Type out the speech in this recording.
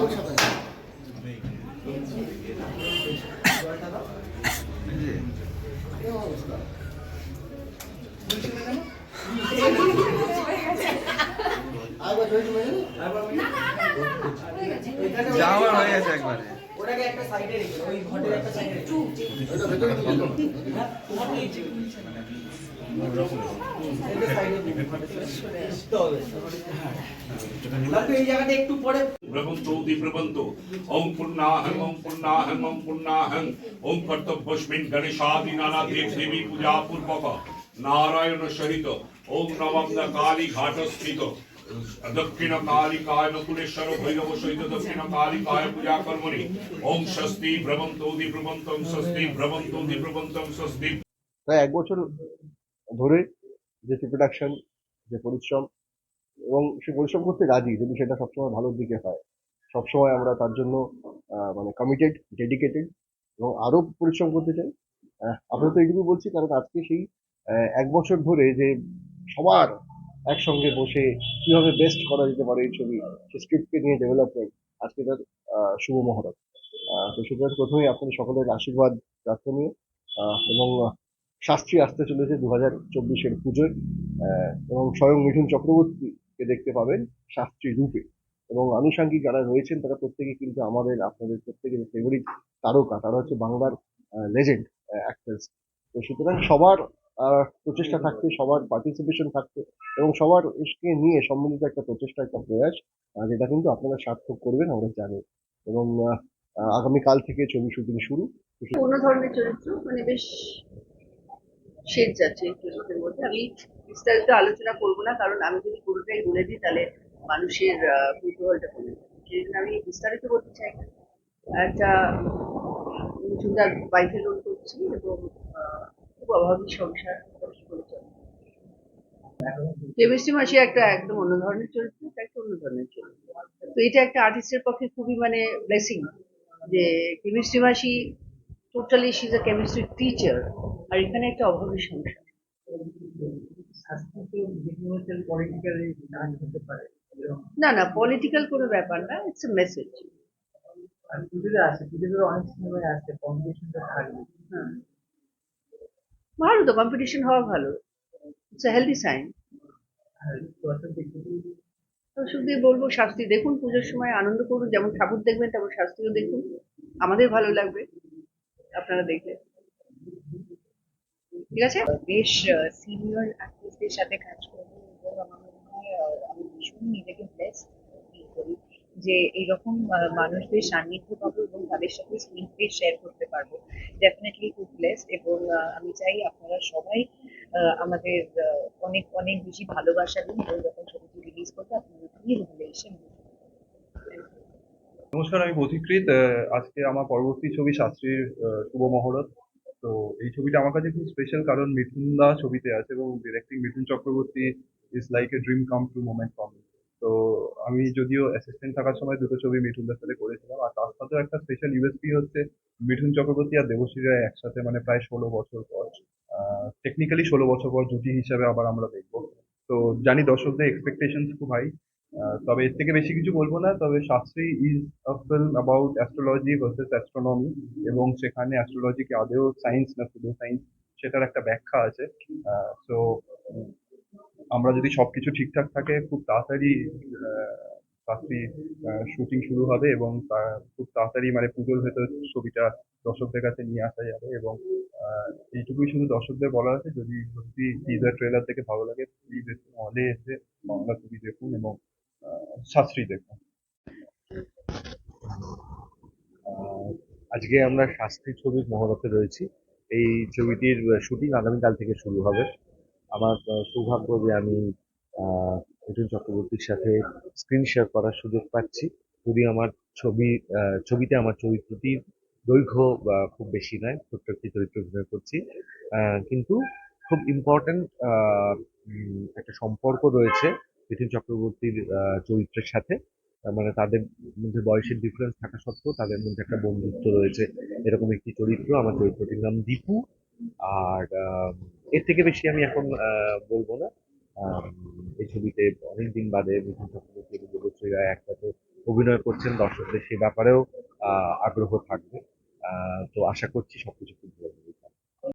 Gracias. যাওয়ার হয়ে গেছে একবারে প্রবন্ত ওম পূর্ণাহং ওম পূর্ণাহং ওম পূর্ণাহং। ওম কর্তব্যস্মিন গণেশাদি নানা দেবী পূজা পূর্বক। নারায়ণ সহিত। ওম নবম কালী ঘাটস্থিত দক্ষিণ কালিকায় নকুলেশ্বর দক্ষিণ কালিকায় পূজা কর্মণি ওম স্বস্তি স্বস্তি স্বস্তি এক বছর ধরে যে প্রোডাকশন যে পরিশ্রম এবং সে পরিশ্রম করতে রাজি, যদি সেটা সবসময় ভালোর দিকে হয়। সবসময় আমরা তার জন্য মানে কমিটেড ডেডিকেটেড এবং আরও পরিশ্রম করতে চাই। আমরা তো এইটুকু বলছি, কারণ আজকে সেই এক বছর ধরে যে সবার একসঙ্গে বসে কীভাবে বেস্ট করা যেতে পারে এই ছবি সে স্ক্রিপ্টকে নিয়ে ডেভেলপমেন্ট আজকে তার শুভ মহরত। তো সুতরাং প্রথমেই আপনাদের সকলের আশীর্বাদ প্রার্থনীয় আহ, এবং শাস্ত্রী আসতে চলেছে দু হাজার চব্বিশের পুজোয়। এবং স্বয়ং মিঠুন চক্রবর্তীকে দেখতে পাবেন শাস্ত্রী রূপে। এবং আনুষাঙ্গিক যারা রয়েছেন তারা প্রত্যেকে কিন্তু আমাদের আপনাদের প্রত্যেকের ফেভারিট তারকা। তারা হচ্ছে বাংলার লেজেন্ড অ্যাক্টার্স তো সুতরাং সবার প্রচেষ্টা থাকতে সবার পার্টিসিপেশন থাকতে এবং সবার এসকে নিয়ে সম্মিলিত একটা প্রচেষ্টা একটা প্রয়াস যেটা কিন্তু আপনারা সার্থক করবেন, আমরা জানি। এবং আগামীকাল থেকে ছবি শুটিং শুরু। অন্য ধরনের চরিত্র? মানে বেশ শেড যাচ্ছে এই চরিত্রের মধ্যে। আমি বিস্তারিত আলোচনা করব না, কারণ আমি যদি পুরোটাই বলে দিই, তাহলে মানুষের কৌতূহলটা কমে সেই জন্য আমি বিস্তারিত বলতে চাই। একটা মিঠুনদার বাইকে রোল করছি এবং খুব অভাবী সংসার। কেমিস্ট্রি মাসি একটা একদম অন্য ধরনের চরিত্র এটা একটা অন্য ধরনের চরিত্র। তো এটা একটা আর্টিস্টের পক্ষে খুবই মানে ব্লেসিং যে কেমিস্ট্রি মাসি totally she is chemistry teacher আর এখানে একটা অভাবী সংসার। না না পলিটিক্যাল কোনো ব্যাপার না ইটস এ মেসেজ হ্যাঁ ভালো তো কম্পিটিশন হওয়া ভালো। ইটস এ হেলদি সাইন দর্শক বলব, শাস্তি দেখুন, পুজোর সময় আনন্দ করুন, যেমন ঠাকুর দেখবেন, তেমন শাস্তিও দেখুন। আমাদের ভালো লাগবে আপনারা দেখলে। ঠিক আছে? বেশ সিনিয়র আর্টিস্টদের সাথে কাজ করব আমি নিজেকে যে এইরকম মানুষদের সান্নিধ্য পাবো এবং তাদের সাথে স্ক্রিন শেয়ার করতে পারব। ডেফিনেটলি খুব ব্লেসড এবং আমি চাই আপনারা সবাই আমাদের অনেক অনেক বেশি ভালোবাসা দিন এবং যখন ছবিটি রিলিজ করবে আপনারা প্লিজ হলে এসে নমস্কার, আমি পথিকৃত আজকে আমার পরবর্তী ছবি শাস্ত্রীর শুভ মহরত। তো এই ছবিটা আমার কাছে খুব স্পেশাল কারণ মিঠুন দা ছবিতে আছে এবং directing Mithun Chakraborty is like a dream come true moment for me তো আমি যদিও অ্যাসিস্ট্যান্ট থাকার সময় দুটো ছবি মিঠুন দার সাথে করেছিলাম, আর তার সাথেও একটা স্পেশাল ইউএসপি হচ্ছে মিঠুন চক্রবর্তী আর দেবশ্রী রায় একসাথে মানে প্রায় ষোলো বছর পর। টেকনিক্যালি ষোলো বছর পর জুটি হিসাবে আবার আমরা দেখব। তো জানি দর্শকদের এক্সপেকটেশন খুব হাই তবে এর থেকে বেশি কিছু বলব না, তবে Shastri is a film about astrology versus astronomy এবং সেখানে অ্যাস্ট্রোলজিকে আদেও সায়েন্স না শুধু সায়েন্স সেটার একটা ব্যাখ্যা আছে। সো আমরা যদি সবকিছু ঠিকঠাক থাকে, খুব তাড়াতাড়ি শাস্ত্রী শুটিং শুরু হবে এবং তা- খুব তাড়াতাড়ি মানে পুজোর ভেতর ছবিটা দর্শকদের কাছে নিয়ে আসা যাবে এবং এইটুকুই শুধু দর্শকদের বলার আছে। যদি সত্যি টিজার ট্রেলার থেকে ভালো লাগে প্লিজ একটু হলে এসে বাংলা ছবি দেখুন এবং শাস্ত্রী দেখুন। আজকে আমরা শাস্ত্রী ছবির মহরতে রয়েছি। এই ছবিটির শুটিং আগামীকাল থেকে শুরু হবে। আমার সৌভাগ্য যে আমি মিঠুন চক্রবর্তীর সাথে স্ক্রিন শেয়ার করার সুযোগ পাচ্ছি। যদি আমার ছবি ছবিতে আমার চরিত্রটির দৈর্ঘ্য খুব বেশি নয়, ছোট্ট একটি চরিত্র অভিনয় করছি। কিন্তু খুব ইম্পর্ট্যান্ট একটা সম্পর্ক রয়েছে মিঠুন চক্রবর্তীর চরিত্রের সাথে। মানে তাদের মধ্যে বয়সের ডিফারেন্স থাকা সত্ত্বেও তাদের মধ্যে একটা বন্ধুত্ব রয়েছে। এরকম একটি চরিত্র, আমার চরিত্রটির নাম দীপু। আর এর থেকে বেশি আমি এখন বলব না। এই ছবিতে অনেকদিন বাদে মিঠুন চক্রবর্তী দেবশ্রী রায় একসাথে অভিনয় করছেন। দর্শকদের সে ব্যাপারেও আগ্রহ থাকবে। তো আশা করছি সবকিছু